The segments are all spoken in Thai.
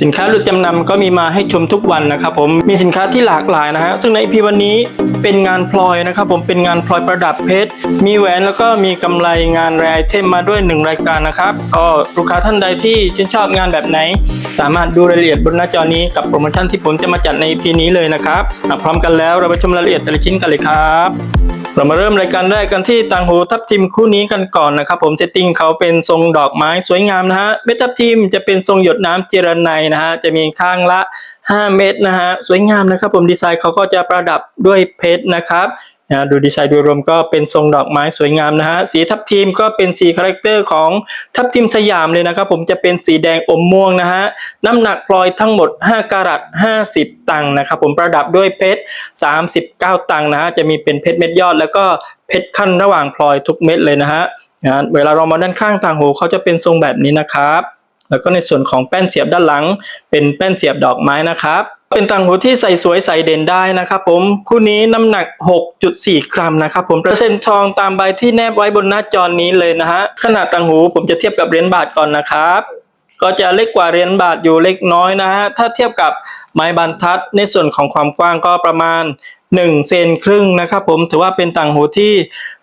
สินค้าหลุดจำนำก็มีมาให้ชมทุกวันนะครับผมมีสินค้าที่หลากหลายนะฮะซึ่งใน EP วันนี้ เป็นงานพลอยนะครับ ผมเป็นงานพลอยประดับเพชร มีแหวนแล้วก็มีกำไรงานแรไอเทมมาด้วยหนึ่งรายการนะครับ ก็ลูกค้าท่านใดที่ชื่นชอบงานแบบไหน สามารถดูรายละเอียดบนหน้าจอนี้กับโปรโมชั่นที่ผมจะมาจัดใน EP นี้เลยนะครับพร้อมกันแล้วเราไปชมรายละเอียดแต่ละชิ้นกันเลยครับเรามาเริ่มรายการแรกกันที่ต่างหูทับทิมคู่นี้กันก่อนนะครับ ผมเซตติ้งเขาเป็นทรงดอกไม้สวยงามนะฮะเม็ดทับทิมจะเป็นทรงหยดน้ำเจรไนนะฮะจะมีข้างละ 5 เม็ดนะฮะสวยงามนะครับ ผมดีไซน์เขาก็จะประดับด้วยเพชรนะครับนะดูดีไซน์โดยรวมก็เป็นทรงดอกไม้สวยงามนะฮะสีทับทิมก็เป็นสีคาแรคเตอร์ของทับทิมสยามเลยนะครับ ผมจะเป็นสีแดงอมม่วงนะฮะน้ำหนักพลอยทั้งหมด 5 กรัต50 ตังค์นะครับ ผมประดับด้วยเพชร39 ตังค์นะฮะจะมีเป็นเพชรเม็ดยอด แล้วก็เพชรขั้นระหว่างพลอยทุกเม็ดเลยนะฮะนะเวลาเรามาด้านข้างต่างหูเขาจะเป็นทรงแบบนี้นะครับ แล้วก็ในส่วนของแป้นเสียบด้านหลัง เป็นแป้นเสียบดอกไม้นะครับ เป็นต่างหูที่ใส่สวยใส่เด่นได้นะครับผมคู่นี้น้ำหนัก 6.4 กรัมนะครับผมเปอร์เซ็นต์ทองตามใบที่แนบไว้บนหน้าจอนี้เลยนะฮะขนาดต่างหูผมจะเทียบกับเหรียญบาทก่อนนะครับก็จะเล็กกว่าเหรียญบาทอยู่เล็กน้อยนะฮะ ถ้าเทียบกับไม้บรรทัดในส่วนของความกว้างก็ประมาณ 1เซนครึ่งนะครับผมถือว่าเป็นต่างหูที่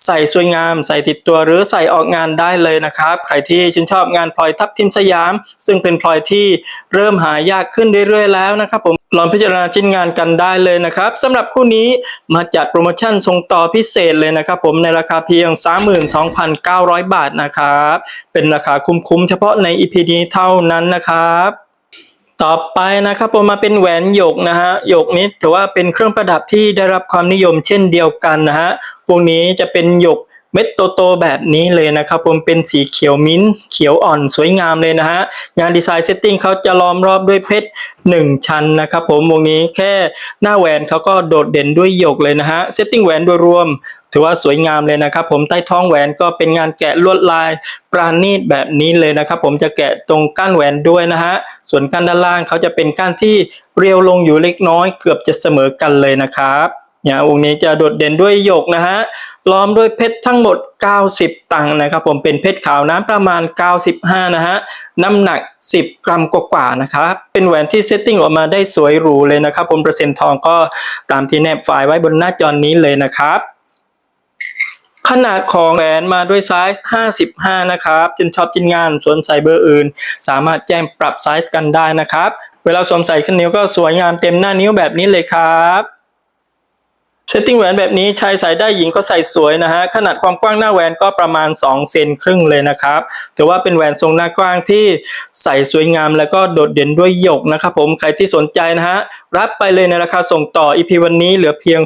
ใส่สวยงาม ใส่ติดตัวหรือใส่ออกงานได้เลยนะครับ ใครที่ชื่นชอบงานพลอยทับทิมสยาม ซึ่งเป็นพลอยที่เริ่มหายากขึ้นเรื่อยๆแล้วนะครับผมลองพิจารณาชิ้นงานกันได้เลยนะครับสำหรับคู่นี้มาจัดโปรโมชั่นส่งต่อพิเศษเลยนะครับ ผมในราคาเพียง 32,900 บาทนะครับ เป็นราคาคุ้มๆเฉพาะใน EP นี้เท่านั้นนะครับ ต่อไปนะครับผมมาเป็นแหวนหยกนะฮะหยกนี้ถือว่าเป็นเครื่องประดับที่ได้รับความนิยมเช่นเดียวกันนะฮะพวกนี้จะเป็นหยก เม็ดโตๆแบบนี้เลยนะครับผมเป็นสีเขียวมิ้นท์เขียวอ่อนสวยงามเลยนะฮะงานดีไซน์เซตติ้งเขาจะล้อมรอบด้วยเพชรหนึ่งชั้นนะครับผมวงนี้แค่หน้าแหวนเขาก็โดดเด่นด้วยหยกเลยนะฮะเซตติ้งแหวนโดยรวมถือว่าสวยงามเลยนะครับผมใต้ท้องแหวนก็เป็นงานแกะลวดลายปราณีตแบบนี้เลยนะครับผมจะแกะตรงก้านแหวนด้วยนะฮะส่วนก้านด้านล่างเขาจะเป็นก้านที่เรียวลงอยู่เล็กน้อยเกือบจะเสมอกันเลยนะครับ นี่ยวงนี้จะโดดเด่นด้วยหยกนะฮะล้อมด้วยเพชรทั้งหมด 90 ตังค์นะครับ ผมเป็นเพชรขาวน้ำประมาณ 95 นะฮะน้ำหนัก 10 กรัมกว่าๆนะครับ เป็นแหวนที่เซตติ้งออกมาได้สวยหรูเลยนะครับ ผมเปอร์เซ็นต์ทองก็ตามที่แนบไฟล์ไว้บนหน้าจอนี้เลยนะครับขนาดของแหวนมาด้วยไซส์ 55 นะครับจินชอบจินงานสวนใส่เบอร์อื่น สามารถแจ้งปรับไซส์กันได้นะครับ เวลาสวมใส่ขึ้นนิ้วก็สวยงามเต็มหน้านิ้วแบบนี้เลยครับ เซตติ้งแหวนแบบนี้ชายใส่ได้หญิงก็ใส่สวยนะฮะขนาดความกว้างหน้าแหวนก็ประมาณ 2 เซนครึ่งเลยนะครับถือว่าเป็นแหวนทรงหน้ากว้างที่ใส่สวยงามแล้วก็โดดเด่นด้วยหยกนะครับผมใครที่สนใจนะฮะรับไปเลยในราคาส่งต่อ EP วันนี้เหลือเพียง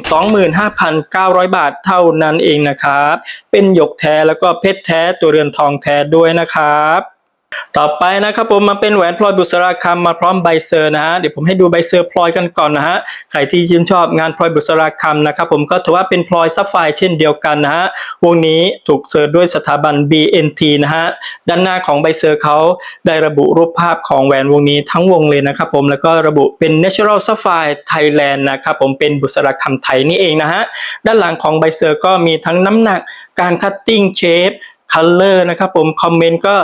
25,900 บาทเท่านั้นเองนะครับเป็นหยกแท้แล้วก็เพชรแท้ตัวเรือนทองแท้ด้วยนะครับ ต่อไปนะครับผมมาเป็นแหวนพลอยบุษราคำมาพร้อมใบเซอร์นะฮะเดี๋ยวผมให้ดูใบเซอร์พลอยกันก่อนนะฮะใครที่ชื่นชอบงานพลอยบุษราคำนะครับผมก็ถือว่าเป็นพลอยซัฟไฟเช่นเดียวกันนะฮะวงนี้ถูกเซอร์ด้วยสถาบัน BNT นะฮะด้านหน้าของใบเซอร์เขาได้ระบุรูปภาพของแหวนวงนี้ทั้งวงเลยนะครับผมแล้วก็ระบุเป็น Natural Sapphire Thailand นะครับผมเป็นบุษราคำไทยนี่เองนะฮะด้านหลังของใบเซอร์ก็มีทั้งน้ำหนักการคัตติ้งเชฟ color นะครับผมคอมเมนต์ก็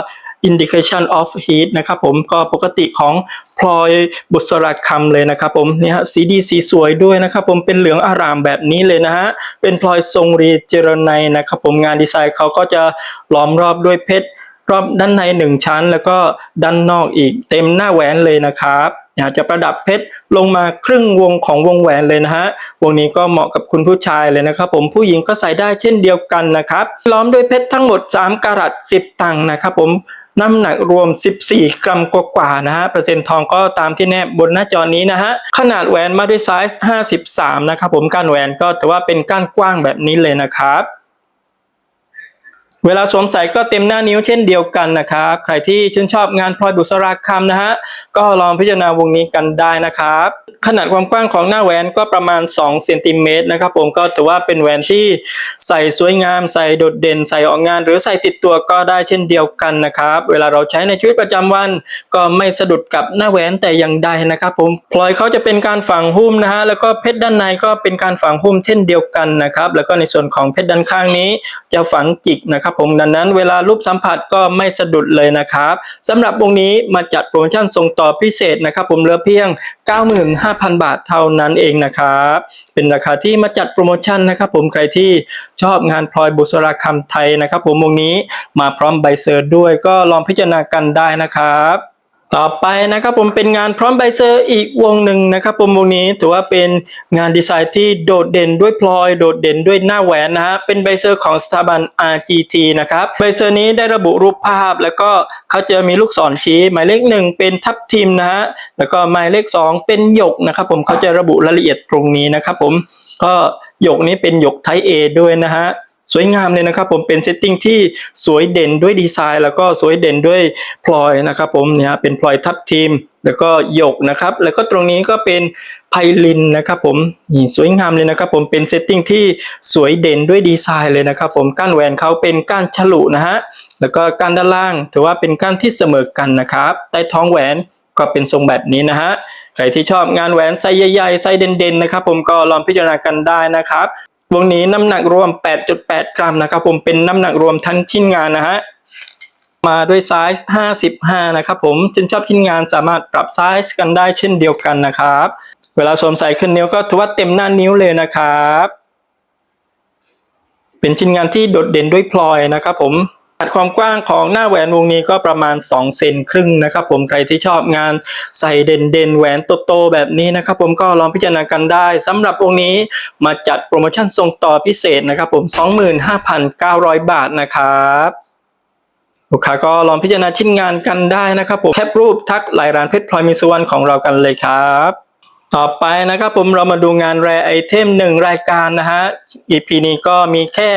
indication of heat นะครับผมก็ปกติของพลอยบุษราคำเลยนะครับผมเนี่ยฮะสีดีสีสวยด้วยนะครับผมเป็นเหลืองอารามแบบนี้เลยนะฮะเป็นพลอยทรงรีเจรไนนะครับผมงานดีไซน์เขาก็จะล้อมรอบด้วยเพชรรอบด้านในหนึ่งชั้น แล้วก็ด้านนอกอีกเต็มหน้าแหวนเลยนะครับจะประดับเพชรลงมาครึ่งวงของวงแหวนเลยนะฮะ วงนี้ก็เหมาะกับคุณผู้ชายเลยนะครับผมผู้หญิงก็ใส่ได้เช่นเดียวกันนะครับ ล้อมด้วยเพชรทั้งหมด 3กะรัต10 ตังค์นะครับผม น้ำหนักรวม 14 กรัมกว่าๆนะฮะเปอร์เซ็นต์ทองก็ตามที่แนบบนหน้าจอนี้นะฮะขนาดแหวนมาด้วยไซส์ 53 นะครับผมก้านแหวนก็ถือว่าเป็นก้านกว้างแบบนี้เลยนะครับ เวลาสวมใส่ก็เต็มหน้านิ้วเช่นเดียวกันนะครับ ใครที่ชื่นชอบงานพลอยบุษราคำนะฮะก็ลองพิจารณาวงนี้กันได้นะครับ ขนาดความกว้างของหน้าแหวนก็ประมาณ2เซนติเมตรนะครับผมก็ถือว่าเป็นแหวนที่ใส่สวยงาม ใส่โดดเด่น ใส่ออกงาน หรือใส่ติดตัวก็ได้เช่นเดียวกันนะครับ เวลาเราใช้ในชีวิตประจำวัน ก็ไม่สะดุดกับหน้าแหวนแต่อย่างใดนะครับ ผมพลอยเขาจะเป็นการฝังหุ้มนะฮะแล้วก็เพชรด้านในก็เป็นการฝังหุ้มเช่นเดียวกันนะครับ แล้วก็ในส่วนของเพชรด้านข้างนี้จะฝังจิกนะครับผมดังนั้นเวลารูปสัมผัสก็ไม่สะดุดเลยนะครับสำหรับวงนี้มาจัดโปรโมชั่นส่งต่อพิเศษนะครับ ผมเหลือเพียง 95,000 บาทเท่านั้นเองนะครับ เป็นราคาที่มาจัดโปรโมชั่นนะครับ ผมใครที่ชอบงานพลอยบุษราคำไทยนะครับ ผมวงนี้มาพร้อมใบเซอร์ด้วยก็ลองพิจารณากันได้นะครับ ต่อไปนะครับผมเป็นงานพร้อมใบเซอร์อีกวงหนึ่งนะครับผมวงนี้ถือว่าเป็นงานดีไซน์ที่โดดเด่นด้วยพลอย โดดเด่นด้วยหน้าแหวนนะฮะเป็นใบเซอร์ของสถาบัน RGT นะครับใบเซอร์นี้ได้ระบุรูปภาพ แล้วก็เขาจะมีลูกศรชี้ หมายเลขหนึ่งเป็นทับทิมนะฮะแล้วก็หมายเลขสองเป็นหยกนะครับผมเขาจะระบุรายละเอียดตรงนี้นะครับผมก็หยกนี้เป็นหยกไทป์ A ด้วยนะฮะ สวยงามเลยนะครับผมเป็นเซตติ้งที่สวยเด่นด้วยดีไซน์ แล้วก็สวยเด่นด้วยพลอยนะครับผมเนี่ยเป็นพลอยทับทีม แล้วก็หยกนะครับ แล้วก็ตรงนี้ก็เป็นไพลินนะครับผมนี่สวยงามเลยนะครับผมเป็นเซตติ้งที่สวยเด่นด้วยดีไซน์เลยนะครับผมก้านแหวนเขาเป็นก้านฉลุนะฮะแล้วก็ก้านด้านล่าง ถือว่าเป็นก้านที่เสมอกันนะครับใต้ท้องแหวนก็เป็นทรงแบบนี้นะฮะใครที่ชอบงานแหวนไซส์ใหญ่ๆไซส์เด่นๆนะครับผมก็ลองพิจารณากันได้นะครับ วงนี้น้ำหนักรวม 8.8 กรัมนะครับ ผมเป็นน้ำหนักรวมทั้งชิ้นงานนะฮะมาด้วยไซส์ 55 นะครับผมจึงชอบชิ้นงานสามารถปรับไซส์กันได้เช่นเดียวกันนะครับ เวลาสวมใส่ขึ้นนิ้วก็ถือว่าเต็มหน้านิ้วเลยนะครับ เป็นชิ้นงานที่โดดเด่นด้วยพลอยนะครับผม ดความกว้างของหน้าแหวนวงนี้ก็ประมาณ 2 เซนครึ่งนะครับ ผมใครที่ชอบงานใส่เด่นเด่นๆแหวนโตๆแบบนี้นะครับ ผมก็ลองพิจารณากันได้สำหรับวงนี้มาจัดโปรโมชั่นส่งต่อพิเศษนะครับ ผม 25,900 บาทนะครับลูกค้าก็ลองพิจารณาชิ้นงานกันได้นะครับผมแคปรูปทักลายร้านเพชรพลอยมีสุวรรณของเรากันเลยครับ ต่อไปนะครับผมเรามาดูงานแรไอเทมหนึ่งรายการนะฮะ EP นี้ก็มีแค่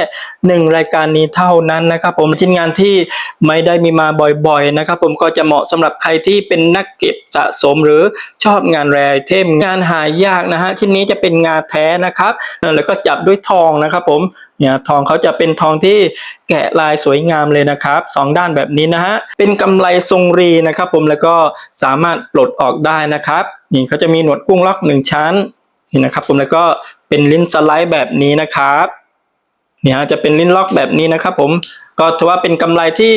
หนึ่งรายการนี้เท่านั้นนะครับผมชิ้นงานที่ไม่ได้มีมาบ่อยๆนะครับผมก็จะเหมาะสำหรับใครที่เป็นนักเก็บสะสมหรือชอบงานแรไอเทมงานหายากนะฮะชิ้นนี้จะเป็นงานแท้นะครับแล้วก็จับด้วยทองนะครับผม เนี่ยทองเขาจะเป็นทองที่แกะลายสวยงามเลยนะครับสองด้านแบบนี้นะฮะเป็นกำไรทรงรีนะครับ ผมแล้วก็สามารถปลดออกได้นะครับนี่เขาจะมีหนวดกุ้งล็อกหนึ่งชั้นนี่นะครับ ผมแล้วก็เป็นลิ้นสไลด์แบบนี้นะครับ เนี่ยจะเป็นลิ้นล็อกแบบนี้นะครับ ผมก็ถือว่าเป็นกำไลที่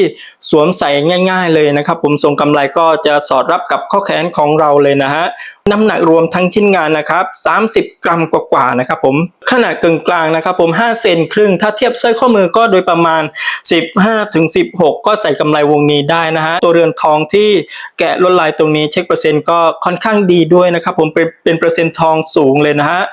สวมใส่ง่าย ๆ เลยนะครับ ผมทรงกำไลก็จะสอดรับกับข้อแขนของเราเลยนะฮะน้ำหนักรวมทั้งชิ้นงานนะครับ 30 กรัมกว่าๆนะครับ ผมขนาดกึ่งกลางนะครับ ผม 5 เซนครึ่ง ถ้าเทียบสร้อยข้อมือก็โดยประมาณ 15ถึง16 ก็ใส่กำไรวงนี้ได้นะฮะตัวเรือนทองที่แกะลวดลายตรงนี้เช็คเปอร์เซ็นต์ก็ค่อนข้างดีด้วยนะครับ ผมเป็นเป็นเปอร์เซ็นต์ทองสูงเลยนะฮะ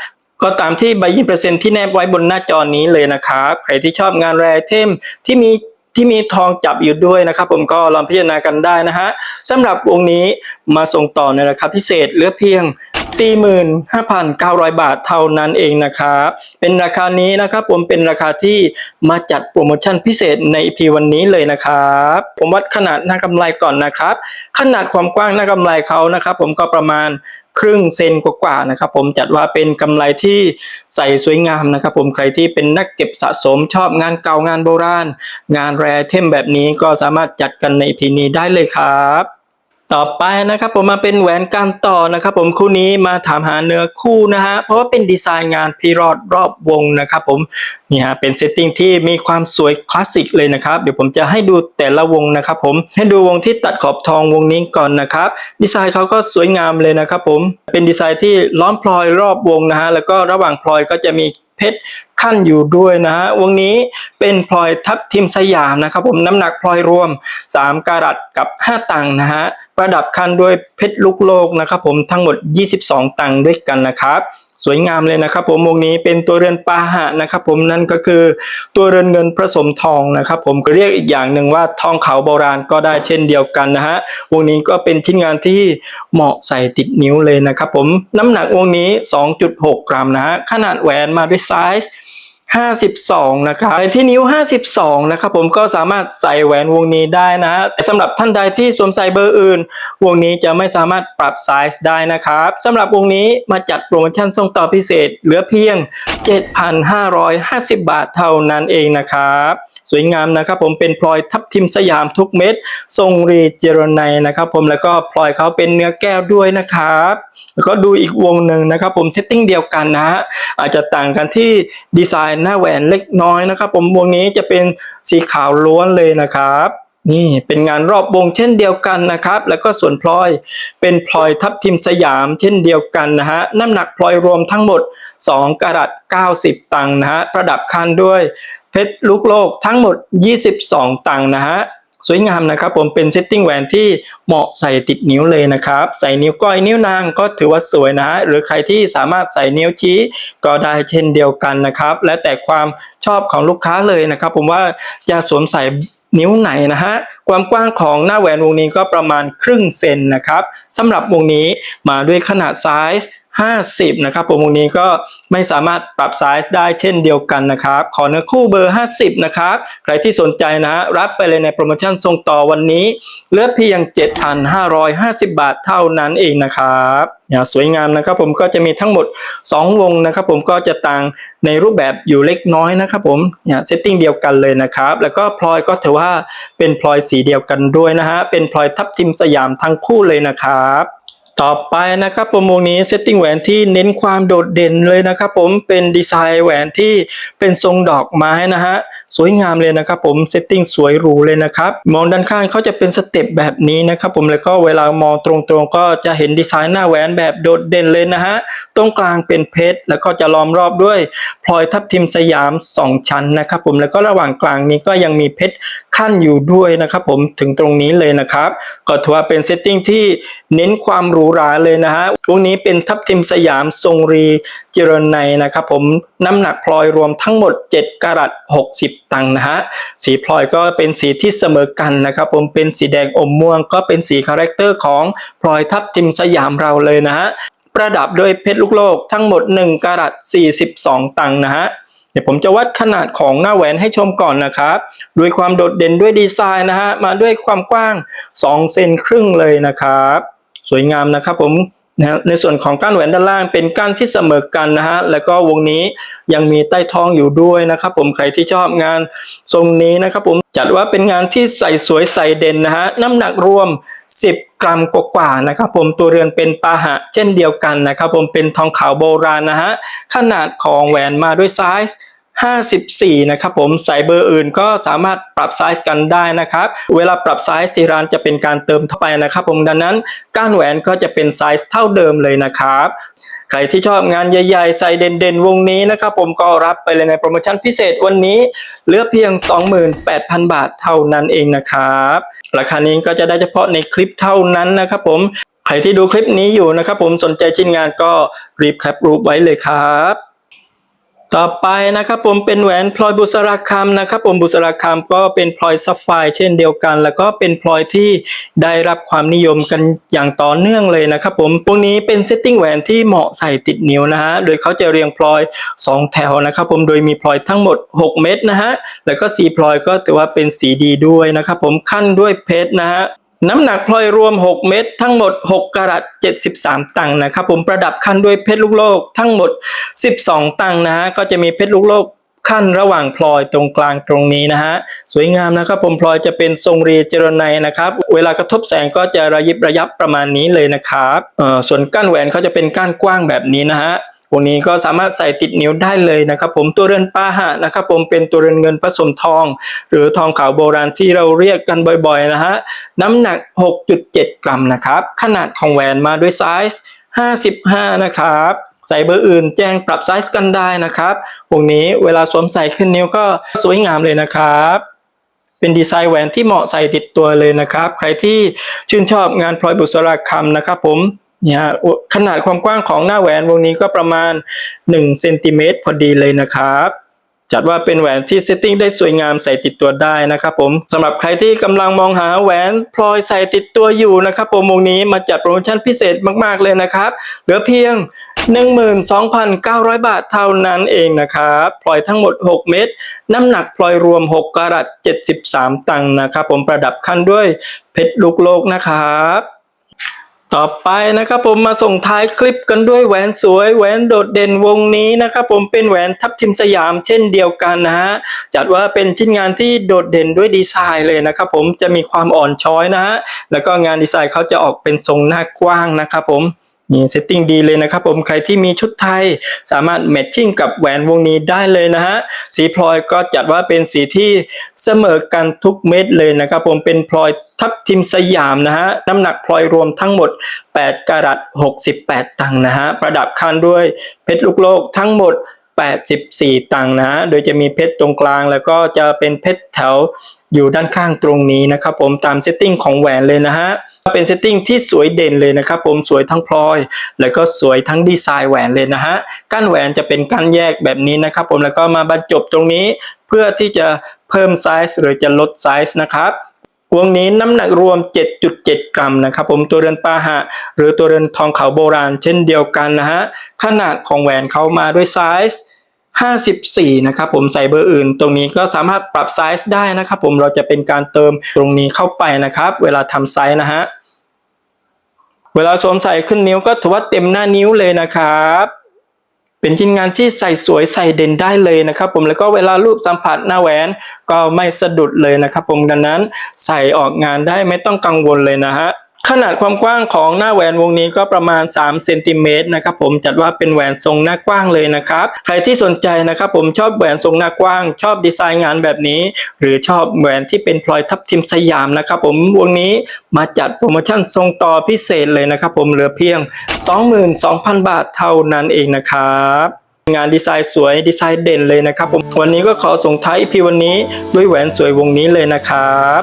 ก็ตามที่ใบยินเปอร์เซ็นต์ที่แนบไว้บนหน้าจอนี้เลยนะครับใครที่ชอบงานแรไอเทมที่มีที่มีทองจับอยู่ด้วยนะครับ ผมก็ลองพิจารณากันได้นะฮะสำหรับวงนี้มาส่งต่อในราคาพิเศษเหลือเพียง 45,900 บาทเท่านั้นเองนะครับเป็นราคานี้นะครับผมเป็นราคาที่มาจัดโปรโมชั่นพิเศษใน EP วันนี้เลยนะครับผมวัดขนาดหน้ากำไรก่อนนะครับ ขนาดความกว้างหน้ากำไรเขานะครับ ผมก็ประมาณครึ่งเซนกว่าๆนะครับ ผมจัดว่าเป็นกำไรที่ใส่สวยงามนะครับ ผมใครที่เป็นนักเก็บสะสมชอบงานเก่างานโบราณ งานแรเทมแบบนี้ก็สามารถจัดกันในพีนี้ได้เลยครับ ต่อไปนะครับผมมาเป็นแหวนการต่อนะครับ ผมคู่นี้มาถามหาเนื้อคู่นะฮะเพราะว่าเป็นดีไซน์งานพีรอดรอบวงนะครับผมนี่ฮะเป็นเซตติ้งที่มีความสวยคลาสสิกเลยนะครับเดี๋ยวผมจะให้ดูแต่ละวงนะครับผมให้ดูวงที่ตัดขอบทองวงนี้ก่อนนะครับ ดีไซน์เขาก็สวยงามเลยนะครับผมเป็นดีไซน์ที่ล้อมพลอยรอบวงนะฮะแล้วก็ระหว่างพลอยก็จะมี เพชรขั้นอยู่ด้วยนะฮะวงนี้เป็นพลอยทับทิมสยามนะครับผมน้ำหนักพลอยรวม 3การัตกับ 5 ตังค์นะฮะประดับคันด้วยเพชรลูกโลกนะครับผมทั้งหมด 22 ตังค์ด้วยกันนะครับ สวยงามเลยนะครับผมวงนี้เป็นตัวเรือนปาหะนะครับผมนั่นก็คือตัวเรือนเงินผสมทองนะครับผมก็เรียกอีกอย่างหนึ่งว่าทองขาวโบราณก็ได้เช่นเดียวกันนะฮะวงนี้ก็เป็นชิ้นงานที่เหมาะใส่ติดนิ้วเลยนะครับผมน้ำหนักวงนี้ 2.6 กรัมนะฮะขนาดแหวนมาด้วยไซส์ 52 นะครับไปที่นิ้ว 52 นะครับผมก็สามารถใส่แหวนวงนี้ได้นะฮะแต่สำหรับท่านใดที่สวมใส่เบอร์อื่น วงนี้จะไม่สามารถปรับไซส์ได้นะครับสำหรับวงนี้มาจัดโปรโมชั่นส่งต่อพิเศษเหลือเพียง 7,550 บาทเท่านั้นเองนะครับ สวยงามนะครับผมเป็นพลอยทับทิมสยามทุกเม็ด ทรงรีเจรไนนะครับผมแล้วก็พลอยเขาเป็นเนื้อแก้วด้วยนะครับแล้วก็ดูอีกวงหนึ่งนะครับผมเซตติ้งเดียวกันนะฮะอาจจะต่างกันที่ดีไซน์หน้าแหวนเล็กน้อยนะครับผมวงนี้จะเป็นสีขาวล้วนเลยนะครับนี่เป็นงานรอบวงเช่นเดียวกันนะครับ แล้วก็ส่วนพลอยเป็นพลอยทับทิมสยามเช่นเดียวกันนะฮะน้ำหนักพลอยรวมทั้งหมด 2กะรัต90 ตังค์นะฮะประดับคันด้วย เพชรลูกโลกทั้งหมด 22 ตังค์นะฮะสวยงามนะครับผมเป็นเซตติ้งแหวนที่เหมาะใส่ติดนิ้วเลยนะครับ ใส่นิ้วก้อยนิ้วนางก็ถือว่าสวยนะฮะหรือใครที่สามารถใส่นิ้วชี้ก็ได้เช่นเดียวกันนะครับ และแต่ความชอบของลูกค้าเลยนะครับ ผมว่าจะสวมใส่นิ้วไหนนะฮะความกว้างของหน้าแหวนวงนี้ก็ประมาณครึ่งเซนนะครับสำหรับวงนี้มาด้วยขนาดไซส์ 50 นะครับผมวงนี้ก็ไม่สามารถปรับไซส์ได้เช่นเดียวกันนะครับขอเนื้อคู่เบอร์ 50 นะครับ ใครที่สนใจนะรับไปเลยในโปรโมชั่นส่งต่อวันนี้เลือเพียง 7,550 บาทเท่านั้นเองนะครับเนี่ยสวยงามนะครับผมก็จะมีทั้งหมด 2 วงนะครับผมก็จะต่างในรูปแบบอยู่เล็กน้อยนะครับผมเนี่ยเซตติ้งเดียวกันเลยนะครับ แล้วก็พลอยก็ถือว่าเป็นพลอยสีเดียวกันด้วยนะฮะเป็นพลอยทับทิมสยามทั้งคู่เลยนะครับ ต่อไปนะครับผมวงนี้เซตติ้งแหวนที่เน้นความโดดเด่นเลยนะครับผมเป็นดีไซน์แหวนที่เป็นทรงดอกไม้นะฮะ สวยงามเลยนะครับผมเซตติ้งสวยหรูเลยนะครับมองด้านข้างเขาจะเป็นสเต็ปแบบนี้นะครับผมแล้วก็เวลามองตรงๆ ก็จะเห็นดีไซน์หน้าแหวนแบบโดดเด่นเลยนะฮะตรงกลางเป็นเพชรแล้วก็จะล้อมรอบด้วยพลอยทับทิมสยาม 2 ชั้นนะครับผมแล้วก็ระหว่างกลางนี้ก็ยังมีเพชรขั้นอยู่ด้วยนะครับผมถึงตรงนี้เลยนะครับก็ถือว่าเป็นเซตติ้งที่เน้นความหรูหราเลยนะฮะวงนี้เป็นทับทิมสยามทรงรีเจรไนนะครับผมน้ำหนักพลอยรวมทั้งหมด 7กรัต60ตังนะฮะสีพลอยก็เป็นสีที่เสมอกันนะครับผมเป็นสีแดงอมม่วง ก็เป็นสีคาแรคเตอร์ของพลอยทับทิมสยามเราเลยนะฮะประดับด้วยเพชรลูกโลกทั้งหมด 1กะรัต42 ตังนะฮะเดี๋ยวผมจะวัดขนาดของหน้าแหวนให้ชมก่อนนะครับด้วยความโดดเด่นด้วยดีไซน์นะฮะมาด้วยความกว้าง2เซนครึ่งเลยนะครับ สวยงามนะครับผม นะในส่วนของก้านแหวนด้านล่างเป็นก้านที่เสมอกันนะฮะแล้วก็วงนี้ยังมีใต้ท้องอยู่ด้วยนะครับผมใครที่ชอบงานทรงนี้นะครับผมจัดว่าเป็นงานที่ใส่สวยใส่เด่นนะฮะน้ำหนักรวม 10 กรัมกว่าๆนะครับผมตัวเรือนเป็นปาหะเช่นเดียวกันนะครับผมเป็นทองขาวโบราณนะฮะขนาดของแหวนมาด้วยไซส์ 54 นะครับผมใส่เบอร์อื่นก็สามารถปรับไซส์กันได้นะครับ เวลาปรับไซส์ที่ร้านจะเป็นการเติมเข้าไปนะครับ ผมดังนั้นก้านแหวนก็จะเป็นไซส์เท่าเดิมเลยนะครับใครที่ชอบงานใหญ่ๆ ใส่เด่นๆ วงนี้นะครับผมก็รับไปเลยในโปรโมชั่นพิเศษวันนี้เหลือเพียง 28,000 บาทเท่านั้นเองนะครับ ราคานี้ก็จะได้เฉพาะในคลิปเท่านั้นนะครับผมใครที่ดูคลิปนี้อยู่นะครับผมสนใจชิ้นงานก็รีบแคปรูปไว้เลยครับ ต่อไปนะครับผมเป็นแหวนพลอยบุษราคำนะครับผมบุษราคำก็เป็นพลอยซัฟไฟเช่นเดียวกัน แล้วก็เป็นพลอยที่ได้รับความนิยมกันอย่างต่อเนื่องเลยนะครับผมพวกนี้เป็นเซตติ้งแหวนที่เหมาะใส่ติดนิ้วนะฮะโดยเขาจะเรียงพลอย 2 แถวนะครับผมโดยมีพลอยทั้งหมด 6 เม็ดนะฮะแล้วก็สีพลอยก็ถือว่าเป็นสีดีด้วยนะครับผมขั้นด้วยเพชรนะฮะ น้ำหนักพลอยรวม 6 เม็ดทั้งหมด 6กรัต73 ตังค์นะครับผมประดับขั้นด้วยเพชรลูกโลกทั้งหมด 12 ตังค์นะฮะก็จะมีเพชรลูกโลกขั้นระหว่างพลอยตรงกลางตรงนี้นะฮะสวยงามนะครับผมพลอยจะเป็นทรงรีเจรไนนะครับ เวลากระทบแสงก็จะระยิบระยับประมาณนี้เลยนะครับเอ่อส่วนก้านแหวนเขาจะเป็นก้านกว้างแบบนี้นะฮะ วงนี้ก็สามารถใส่ติดนิ้วได้เลยนะครับผมตัวเรือนปาหะนะครับผมเป็นตัวเรือนเงินผสมทอง หรือทองขาวโบราณที่เราเรียกกันบ่อยๆนะฮะน้ำหนัก 6.7 กรัมนะครับขนาดของแหวนมาด้วยไซส์ 55 นะครับใส่เบอร์อื่นแจ้งปรับไซส์กันได้นะครับวงนี้เวลาสวมใส่ขึ้นนิ้วก็สวยงามเลยนะครับ เป็นดีไซน์แหวนที่เหมาะใส่ติดตัวเลยนะครับ ใครที่ชื่นชอบงานพลอยบุษราคำนะครับผม นี่ยขนาดความกว้างของหน้าแหวนวงนี้ก็ประมาณ1เซนติเมตรพอดีเลยนะครับจัดว่าเป็นแหวนที่เซตติ้งได้สวยงามใส่ติดตัวได้นะครับผมสำหรับใครที่กำลังมองหาแหวนพลอยใส่ติดตัวอยู่นะครับผมวงนี้มาจัดโปรโมชั่นพิเศษมากๆเลยนะครับเหลือเพียง 12,900 บาทเท่านั้นเองนะครับพลอยทั้งหมด 6 เม็ดน้ำหนักพลอยรวม 6กรัต73 ตังค์นะครับผมประดับขั้นด้วยเพชรลูกโลกนะครับ ต่อไปนะครับผมมาส่งท้ายคลิปกันด้วยแหวนสวยแหวนโดดเด่นวงนี้นะครับผมเป็นแหวนทับทิมสยามเช่นเดียวกันนะฮะจัดว่าเป็นชิ้นงานที่โดดเด่นด้วยดีไซน์เลยนะครับผมจะมีความอ่อนช้อยนะฮะแล้วก็งานดีไซน์เขาจะออกเป็นทรงหน้ากว้างนะครับผม มีเซตติ้งดีเลยนะครับผมใครที่มีชุดไทยสามารถแมทชิ่งกับแหวนวงนี้ได้เลยนะฮะสีพลอยก็จัดว่าเป็นสีที่เสมอกันทุกเม็ดเลยนะครับผมเป็นพลอยทับทิมสยามนะฮะน้ำหนักพลอยรวมทั้งหมด 8กะรัต68 ตังค์นะฮะประดับคันด้วยเพชรลูกโลกทั้งหมด 84 ตังค์นะฮะโดยจะมีเพชรตรงกลางแล้วก็จะเป็นเพชรแถวอยู่ด้านข้างตรงนี้นะครับผมตามเซตติ้งของแหวนเลยนะฮะ เป็นเซตติ้งที่สวยเด่นเลยนะครับผมสวยทั้งพลอย แล้วก็สวยทั้งดีไซน์แหวนเลยนะฮะก้านแหวนจะเป็นก้านแยกแบบนี้นะครับผมแล้วก็มาบรรจบตรงนี้ เพื่อที่จะเพิ่มไซส์หรือจะลดไซส์นะครับวงนี้น้ำหนักรวม 7.7 กรัมนะครับผมตัวเรือนปาหะ หรือตัวเรือนทองขาวโบราณเช่นเดียวกันนะฮะขนาดของแหวนเขามาด้วยไซส์ 54 นะครับผมใส่เบอร์อื่น ตรงนี้ก็สามารถปรับไซส์ได้นะครับผมเราจะเป็นการเติมตรงนี้เข้าไปนะครับ เวลาทำไซส์นะฮะเวลาสวมใส่ขึ้นนิ้วก็ถือว่าเต็มหน้านิ้วเลยนะครับเป็นชิ้นงานที่ใส่สวยใส่เด่นได้เลยนะครับ ผมแล้วก็เวลารูปสัมผัสหน้าแหวนก็ไม่สะดุดเลยนะครับ ผมดังนั้นใส่ออกงานได้ไม่ต้องกังวลเลยนะฮะ ขนาดความกว้างของหน้าแหวนวงนี้ก็ประมาณ3เซนติเมตรนะครับผมจัดว่าเป็นแหวนทรงหน้ากว้างเลยนะครับ ใครที่สนใจนะครับผมชอบแหวนทรงหน้ากว้าง ชอบดีไซน์งานแบบนี้ หรือชอบแหวนที่เป็นพลอยทับทิมสยามนะครับผมวงนี้มาจัดโปรโมชั่นทรงต่อพิเศษเลยนะครับผมเหลือเพียง 22,000 บาทเท่านั้นเองนะครับงานดีไซน์สวยดีไซน์เด่นเลยนะครับผมวันนี้ก็ขอส่งท้ายพีวันนี้ด้วยแหวนสวยวงนี้เลยนะครับ